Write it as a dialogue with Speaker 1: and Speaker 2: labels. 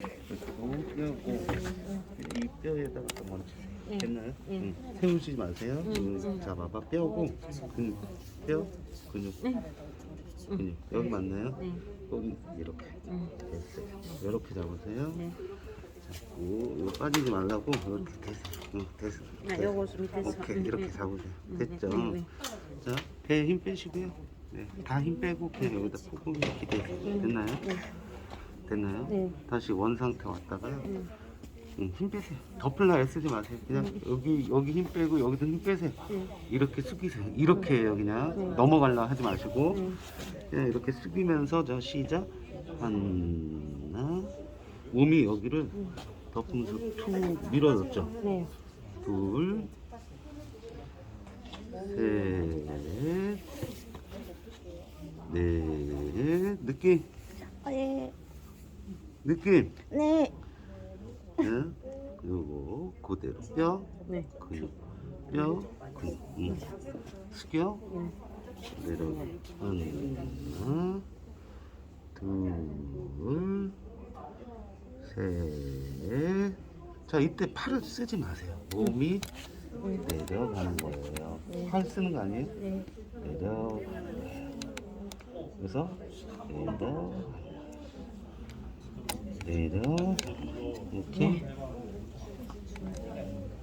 Speaker 1: 이렇게 너무 펴고 이 뼈에다가 한번 주세요.
Speaker 2: 네.
Speaker 1: 됐나요?
Speaker 2: 네.
Speaker 1: 응. 세우지 마세요. 응. 잡아봐. 뼈고 근육, 뼈, 근육, 근육. 여기 맞나요?
Speaker 2: 네.
Speaker 1: 여기 이렇게
Speaker 2: 응.
Speaker 1: 됐어요. 이렇게 잡으세요.
Speaker 2: 네.
Speaker 1: 오, 이거 빠지지 말라고 이렇게 됐어요. 응, 됐어.
Speaker 2: 나 요거 밑에서.
Speaker 1: 오케이
Speaker 2: 응,
Speaker 1: 이렇게
Speaker 2: 응.
Speaker 1: 잡으세요.
Speaker 2: 응,
Speaker 1: 됐죠?
Speaker 2: 응, 응.
Speaker 1: 자, 배에 힘 빼시고요. 네, 다 힘 빼고 그냥 여기다 푹 이렇게 됐어요. 됐나요?
Speaker 2: 네.
Speaker 1: 됐나요?
Speaker 2: 네.
Speaker 1: 다시 원 상태 왔다가
Speaker 2: 응.
Speaker 1: 응, 힘 빼세요. 덮을라 애쓰지 마세요. 그냥 여기 여기 힘 빼고 여기도 힘 빼세요.
Speaker 2: 네.
Speaker 1: 이렇게 숙이세요. 이렇게 해요 그냥
Speaker 2: 네.
Speaker 1: 넘어갈라 하지 마시고
Speaker 2: 네.
Speaker 1: 그냥 이렇게 숙이면서 저 시작 하나 몸이 여기를 덮으면서 툭 밀어줬죠.
Speaker 2: 네.
Speaker 1: 둘, 셋, 넷, 느낌,
Speaker 2: 네.
Speaker 1: 느낌.
Speaker 2: 네.
Speaker 1: 네. 그리고 그대로 뼈,
Speaker 2: 네.
Speaker 1: 근육, 뼈, 근육. 응. 숙여.
Speaker 2: 네.
Speaker 1: 그대로 하나, 둘, 셋. 자 이때 팔을 쓰지 마세요. 몸이 내려가는 거예요. 팔 쓰는 거 아니에요?
Speaker 2: 네.
Speaker 1: 내려. 그래서 내려. 내려. 이렇게